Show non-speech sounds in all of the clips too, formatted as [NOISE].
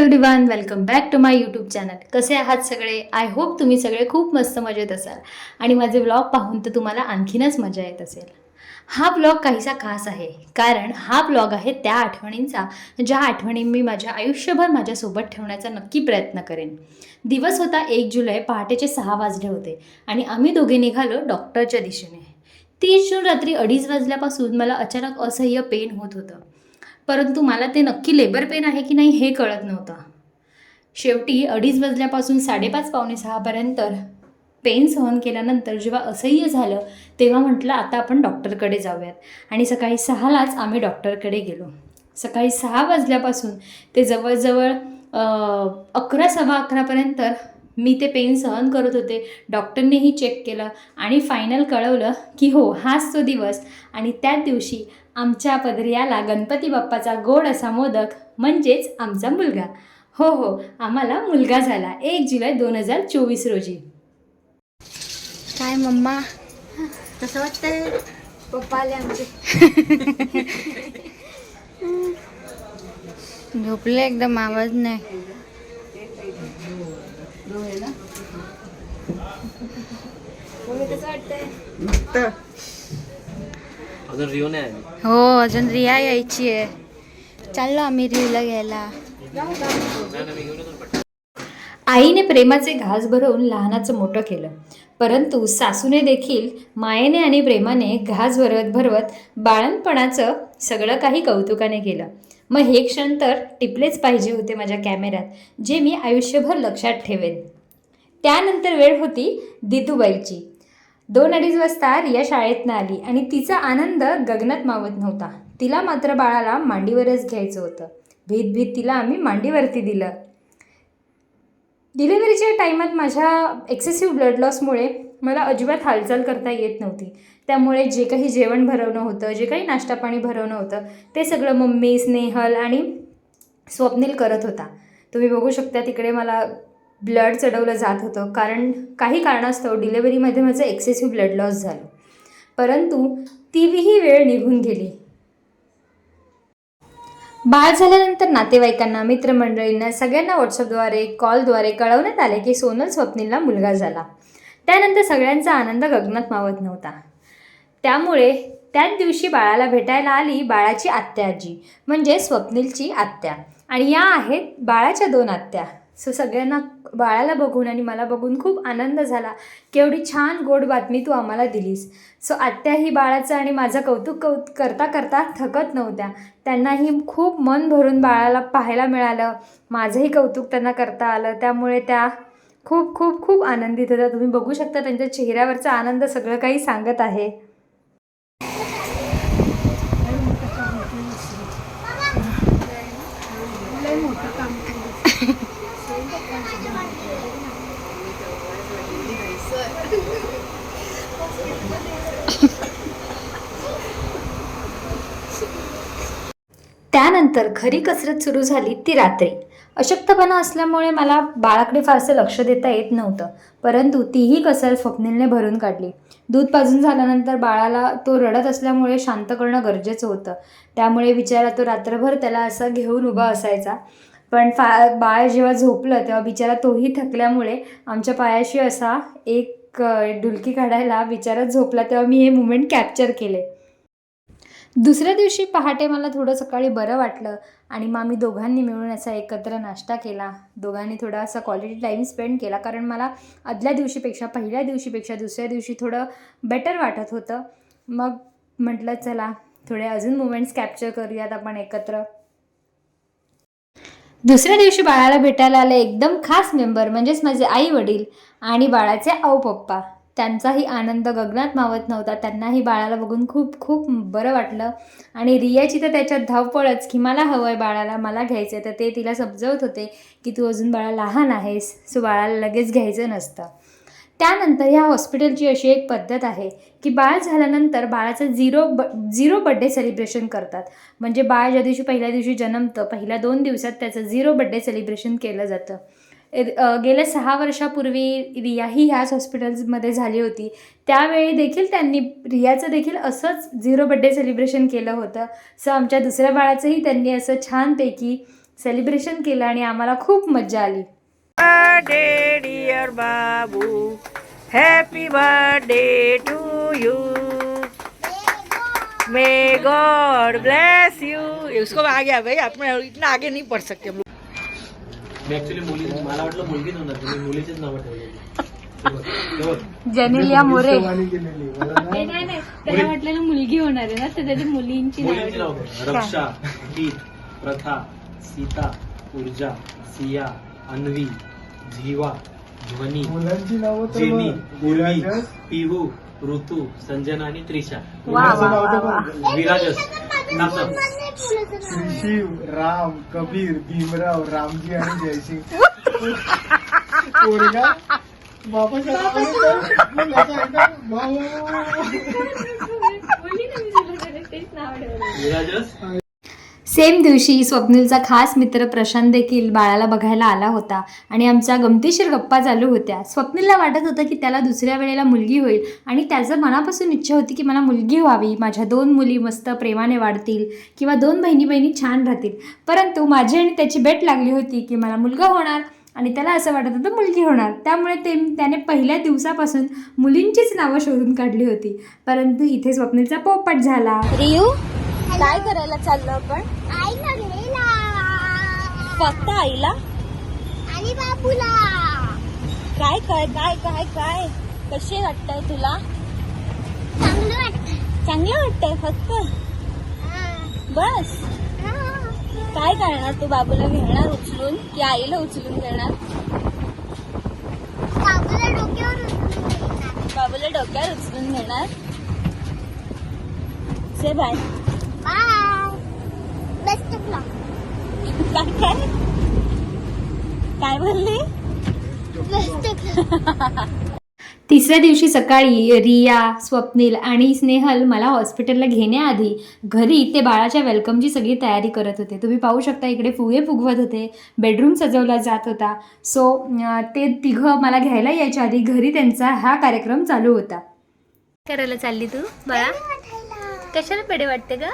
Everyone welcome back to my YouTube channel कसे आहात सगळे? आय होप तुम्ही सगळे खूप मस्त मजेत असाल. आणि माझे व्लॉग पाहून तर तुम्हाला आणखीनच मजा येत असेल. हा ब्लॉग काहीसा खास आहे. कारण हा ब्लॉग आहे त्या आठवणींचा ज्या आठवणी मी माझ्या आयुष्यभर माझ्यासोबत ठेवण्याचा नक्की प्रयत्न करेन. दिवस होता एक जुलै पहाटेचे सहा वाजले होते आणि आम्ही दोघे निघालो डॉक्टरच्या दिशेने. तीस जून रात्री अडीच वाजल्यापासून मला अचानक असह्य पेन होत होतं. परंतु मला ते नक्की लेबर पेन आहे की नाही हे कळत नव्हतं. शेवटी अडीच वाजल्यापासून साडेपाच पावणे सहापर्यंत पेन सहन केल्यानंतर जेव्हा असह्य झालं तेव्हा म्हटलं आता आपण डॉक्टरकडे जाऊयात. आणि सकाळी सहालाच आम्ही डॉक्टरकडे गेलो. सकाळी सहा वाजल्यापासून ते जवळजवळ अकरा सव्वा अकरापर्यंत मी ते पेन सहन करत होते. डॉक्टरनेही चेक केलं आणि फायनल कळवलं की हो हाच तो दिवस. आणि त्याच दिवशी आमच्या पदरी आला गणपती बाप्पाचा गोड असा मोदक म्हणजेच आमचा मुलगा. हो हो आम्हाला मुलगा झाला. एक जुलै दोन हजार चोवीस रोजी. काय मम्मा? कसं वाटतंय? पप्पा आले आमचे. [LAUGHS] झोपले एकदम आवाज नाही. कसं वाटतंय? अजून रिओ नाही आली. हो अजून रिया यायची आहे. चाललो आम्ही रिवला घ्यायला. आईने प्रेमाचे घास भरवून लहानाचं मोठं केलं. परंतु सासूने देखील मायेने आणि प्रेमाने घास भरवत भरवत बाळणपणाचं सगळं काही कौतुकाने केलं. मग हे क्षण तर टिपलेच पाहिजे होते माझ्या कॅमेऱ्यात जे मी आयुष्यभर लक्षात ठेवेन. त्यानंतर वेळ होती दिदूबाईची. दोन अडीच वाजता रिया शाळेतनं आली आणि तिचा आनंद गगनात मावत नव्हता. तिला मात्र बाळाला मांडीवरच घ्यायचं होतं. भीत भीत तिला आम्ही मांडीवरती दिलं. डिलिव्हरीच्या टाईमात माझ्या एक्सेसिव्ह ब्लड लॉसमुळे मला अजिबात हालचाल करता येत नव्हती. त्यामुळे जे काही जेवण भरवणं होतं जे काही नाश्ता पाणी भरवणं होतं ते सगळं मम्मी स्नेहल आणि स्वप्नील करत होता. तुम्ही बघू शकता तिकडे मला ब्लड चढवलं जात होतं. कारण काही कारणास्तव डिलेवरीमध्ये माझं एक्सेसिव्ह ब्लड लॉस झालं. परंतु तीही वेळ निघून गेली. बाळ झाल्यानंतर नातेवाईकांना मित्रमंडळींना सगळ्यांना व्हॉट्सअपद्वारे कॉलद्वारे कळवण्यात आले की सोनल स्वप्नीलला मुलगा झाला. त्यानंतर सगळ्यांचा आनंद गगनात मावत नव्हता. त्यामुळे त्याच दिवशी बाळाला भेटायला आली बाळाची आत्या आजी म्हणजे स्वप्नीलची आत्या. आणि या आहेत बाळाच्या दोन आत्या. सो सगळ्यांना बाळाला बघून आणि मला बघून खूप आनंद झाला. की एवढी छान गोड बातमी तू आम्हाला दिलीस. सो आत्याही बाळाचं आणि माझं कौतुक कौ करता करता थकत नव्हत्या. त्यांनाही खूप मन भरून बाळाला पाहायला मिळालं. माझंही कौतुक त्यांना करता आलं. त्यामुळे त्या खूप खूप खूप आनंदित होत्या. तुम्ही बघू शकता त्यांच्या चेहऱ्यावरचा आनंद सगळं काही सांगत आहे. त्यानंतर खरी कसरत सुरू झाली ती रात्री. अशक्तपणा असल्यामुळे मला बाळाकडे फारसं लक्ष देता येत नव्हतं परंतु तीही कसरत स्वप्नीलने भरून काढली. दूध पाजून झाल्यानंतर बाळाला तो रडत असल्यामुळे शांत करणं गरजेचं होतं. त्यामुळे बिचारा तो रात्रभर त्याला असा घेऊन उभा असायचा. पण फा बाळ जेव्हा झोपलं तेव्हा बिचारा तोही थकल्यामुळे आमच्या पायाशी असा एक डुलकी काढायला बिचारा झोपला तेव्हा मी हे मुमेंट कॅप्चर केले. दुसऱ्या दिवशी पहाटे मला थोडं सकाळी बरं वाटलं आणि मग आम्ही दोघांनी मिळून असा एकत्र नाश्ता केला. दोघांनी थोडा असा क्वालिटी टाईम स्पेंड केला कारण मला आदल्या दिवशीपेक्षा पहिल्या दिवशीपेक्षा दुसऱ्या दिवशी थोडं बेटर वाटत होतं. मग म्हटलं चला थोडे अजून मुमेंट्स कॅप्चर करूयात आपण एकत्र. दुसऱ्या दिवशी बाळाला भेटायला आले एकदम खास मेंबर म्हणजेच माझे आई वडील आणि बाळाचे आऊ पप्पा. त्यांचाही आनंद गगनात मावत नव्हता. त्यांनाही बाळाला बघून खूप खूप बरं वाटलं. आणि रियाची तर त्याच्यात धावपळच की मला हवं आहे बाळाला मला घ्यायचं आहे तर ते तिला समजवत होते की तू अजून बाळा लहान आहेस सो बाळाला लगेच घ्यायचं नसतं. त्यानंतर ह्या हॉस्पिटलची अशी एक पद्धत आहे की बाळ झाल्यानंतर बाळाचं झिरो ब झिरो बड्डे सेलिब्रेशन करतात. म्हणजे बाळ ज्या दिवशी पहिल्या दिवशी जन्मतं पहिल्या दोन दिवसात त्याचं झिरो बड्डे सेलिब्रेशन केलं जातं. गेल्या सहा वर्षापूर्वी रियाही ह्याच हॉस्पिटल्समध्ये झाली होती. त्यावेळी देखील त्यांनी रियाचं देखील असंच झिरो बड्डे सेलिब्रेशन केलं होतं. सो आमच्या दुसऱ्या बाळाचंही त्यांनी असं छानपैकी सेलिब्रेशन केलं आणि आम्हाला खूप मजा आली. Birthday, dear Babu. Happy birthday to you. May God bless you. उसको आ गया भाई अपने इतना आगे नहीं पढ़ सकते हम लोग। मी ऍक्च्युली मुली मला वाटलं मुलगीच होणार तुम्ही मुलीचीच नावं ठेवली जनेलिया मोरे. त्याला वाटलेलं मुलगी होणार आहे ना तर त्याची मुलींची मुलींची नाव रक्षा गीत प्रथा सीता ऊर्जा सिया अन्वी. झिवा ध्वनी मुलांची नावं तर जेनी उर्वी विराजस, पिहू ऋतू संजना आणि त्रिशा. मुलाचं नाव तर मग विराजस. श्री शिव राम कबीर भीमराव रामजी आणि जयसिंग. पोरगा भाऊ. विराजस. सेम दिवशी स्वप्नीलचा खास मित्र प्रशांत देखील बाळाला बघायला आला होता आणि आमच्या गमतीशीर गप्पा चालू होत्या. स्वप्नीलला वाटत होतं की त्याला दुसऱ्या वेळेला मुलगी होईल आणि त्याचं मनापासून इच्छा होती की मला मुलगी व्हावी माझ्या दोन मुली मस्त प्रेमाने वाढतील किंवा दोन बहिणी बहिणी छान राहतील. परंतु माझी आणि त्याची बेट लागली होती की मला मुलगा होणार आणि त्याला असं वाटत होतं मुलगी होणार. त्यामुळे ते त्याने पहिल्या दिवसापासून मुलींचीच नावं शोधून काढली होती. परंतु इथे स्वप्नीलचा पोपट झाला. रियू काय करायला चाललो आपण? आईला घ्यायला. फक्त आईला? आणि बाबूला. काय काय काय काय काय? कसे वाटतंय तुला? चांगलं वाटत चांगलं वाटतंय फक्त? बस. काय करणार तू बाबूला घेणार उचलून? की आईला उचलून घेणार? बाबूला डोक्यावर उचलून घेणार. बाबूला डोक्यावर उचलून घेणार? Say bye. Bye best luck काय काय बोलली? बेस्ट तिसऱ्या दिवशी सकाळी रिया स्वप्नील आणि स्नेहल मला हॉस्पिटलला घेण्याआधी घरी ते बाळाच्या वेलकमची सगळी तयारी करत होते. तुम्ही पाहू शकता इकडे फुगे फुगवत होते बेडरूम सजवला जात होता. सो ते तिघं मला घ्यायला यायच्या आधी घरी त्यांचा हा कार्यक्रम चालू होता. करायला चालली तू बाळा? कशाला पेढे वाटते का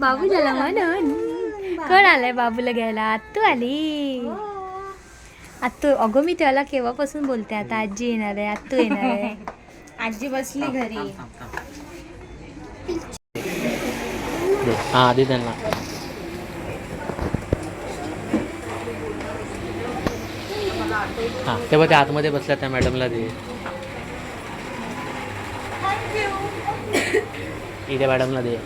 बाबू झाला म्हणून कोण आलाय बाबूला घ्यायला. आत्तू आली. आत्तू अगं मी त्याला केव्हापासून बोलते? आता आजी येणार आहे आत्तू येणार आहे. [LAUGHS] आजी बसली घरी. हा आधी त्यांना. हा तेव्हा त्या आतमध्ये बसल्या त्या मॅडमला दे. इथे मॅडमला दे.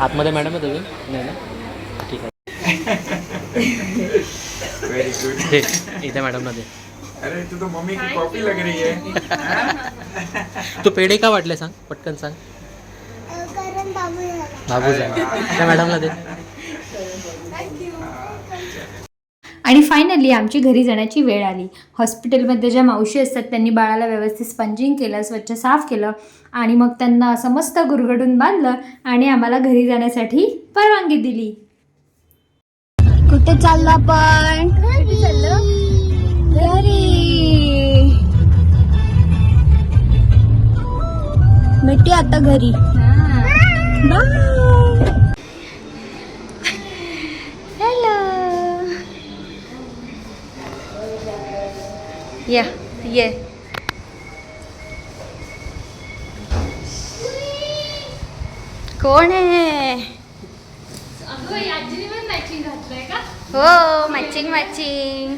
आतमध्ये मॅडम आहे तुम्ही? नाही ना? ठीक आहे. दे इथे मॅडमला दे अरे तू तो मम्मी की कॉपी लग रही है. तू पेढे का वाटले सांग? पटकन सांग. कारण बाबू बाबू सांग त्या मॅडमला दे. आणि फायनली आमची घरी जाण्याची वेळ आली. हॉस्पिटलमध्ये ज्या मावशी असतात त्यांनी बाळाला व्यवस्थित स्पंजिंग केलं स्वच्छ साफ केलं आणि मग त्यांना असं मस्त गुरगडून बांधलं आणि आम्हाला घरी जाण्यासाठी परवानगी दिली. कुठे चाललो आपण? घरी आता घरी. या ये कोण आहे हो मॅचिंग मॅचिंग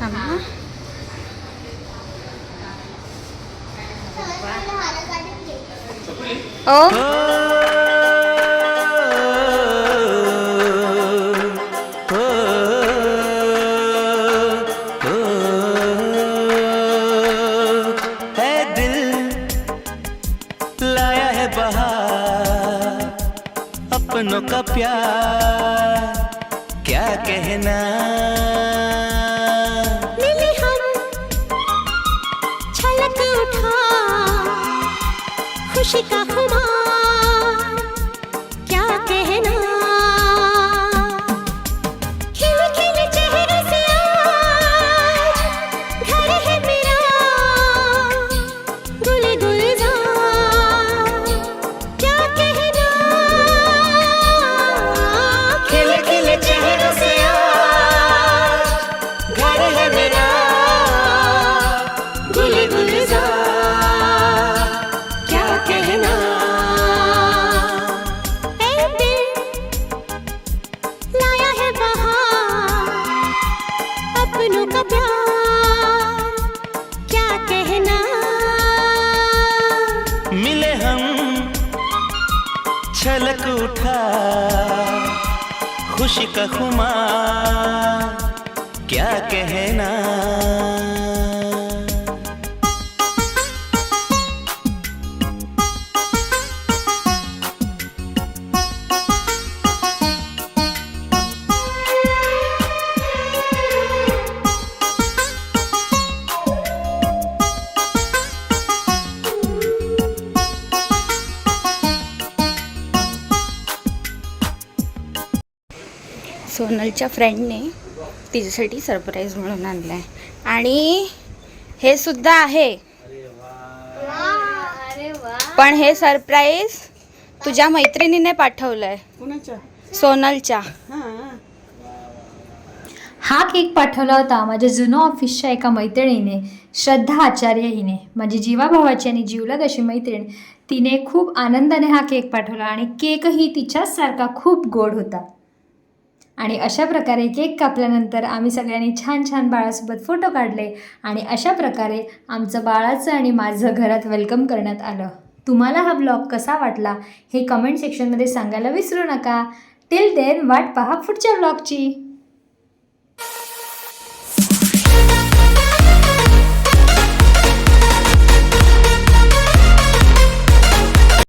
थांबा. ओ? का प्यार क्या कहना? मिले हम छलक उठा खुशी का छलक उठा खुशी का खुमा क्या कहना? सोनलच्या फ्रेंडने तिच्यासाठी सरप्राईज म्हणून आणलं आहे आणि हे सुद्धा आहे. पण हे सरप्राईज तुझ्या मैत्रिणीने पाठवलंय. सोनलच्या. हा केक पाठवला होता माझ्या जुनं ऑफिसच्या एका मैत्रिणीने श्रद्धा आचार्य हिने. माझी जीवाभावाची आणि जीवलग अशी मैत्रीण तिने खूप आनंदाने हा केक पाठवला आणि केकही तिच्याच सारखा खूप गोड होता. आणि अशा प्रकारे केक कापल्यानंतर आम्ही सगळ्यांनी छान छान बाळासोबत फोटो काढले आणि अशा प्रकारे आमचं बाळाचं आणि माझं घरात वेलकम करण्यात आलं. तुम्हाला हा ब्लॉग कसा वाटला हे कमेंट सेक्शनमध्ये सांगायला विसरू नका. टिल देन वाट पहा पुढच्या ब्लॉगची.